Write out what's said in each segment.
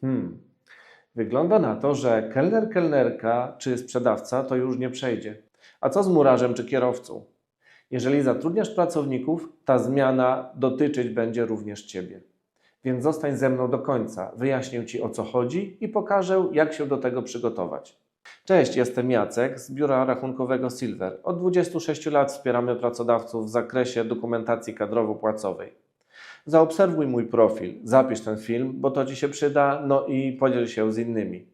Hmm. Wygląda na to, że kelner, kelnerka czy sprzedawca to już nie przejdzie. A co z murarzem czy kierowcą? Jeżeli zatrudniasz pracowników, ta zmiana dotyczyć będzie również Ciebie. Więc zostań ze mną do końca. Wyjaśnię Ci o co chodzi i pokażę, jak się do tego przygotować. Cześć, jestem Jacek z biura rachunkowego Silver. Od 26 lat wspieramy pracodawców w zakresie dokumentacji kadrowo-płacowej. Zaobserwuj mój profil, zapisz ten film, bo to Ci się przyda, no i podziel się z innymi.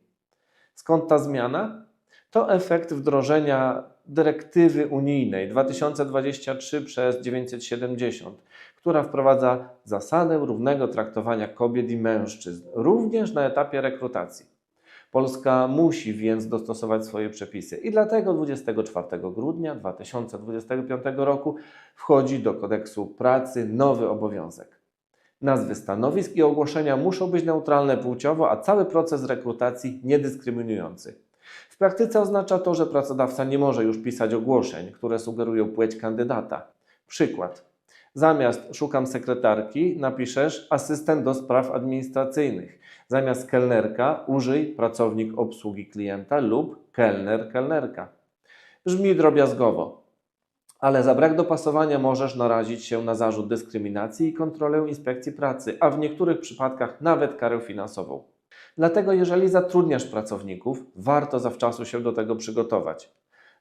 Skąd ta zmiana? To efekt wdrożenia dyrektywy unijnej 2023 przez 970, która wprowadza zasadę równego traktowania kobiet i mężczyzn, również na etapie rekrutacji. Polska musi więc dostosować swoje przepisy i dlatego 24 grudnia 2025 roku wchodzi do kodeksu pracy nowy obowiązek. Nazwy stanowisk i ogłoszenia muszą być neutralne płciowo, a cały proces rekrutacji niedyskryminujący. W praktyce oznacza to, że pracodawca nie może już pisać ogłoszeń, które sugerują płeć kandydata. Przykład. Zamiast szukam sekretarki, napiszesz asystent do spraw administracyjnych. Zamiast kelnerka użyj pracownik obsługi klienta lub kelner, kelnerka. Brzmi drobiazgowo, ale za brak dopasowania możesz narazić się na zarzut dyskryminacji i kontrolę inspekcji pracy, a w niektórych przypadkach nawet karę finansową. Dlatego, jeżeli zatrudniasz pracowników, warto zawczasu się do tego przygotować.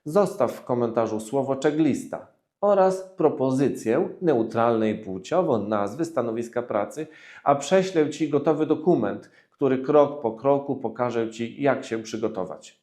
Zostaw w komentarzu słowo checklista oraz propozycję neutralnej płciowo nazwy stanowiska pracy, a prześlę Ci gotowy dokument, który krok po kroku pokaże Ci, jak się przygotować.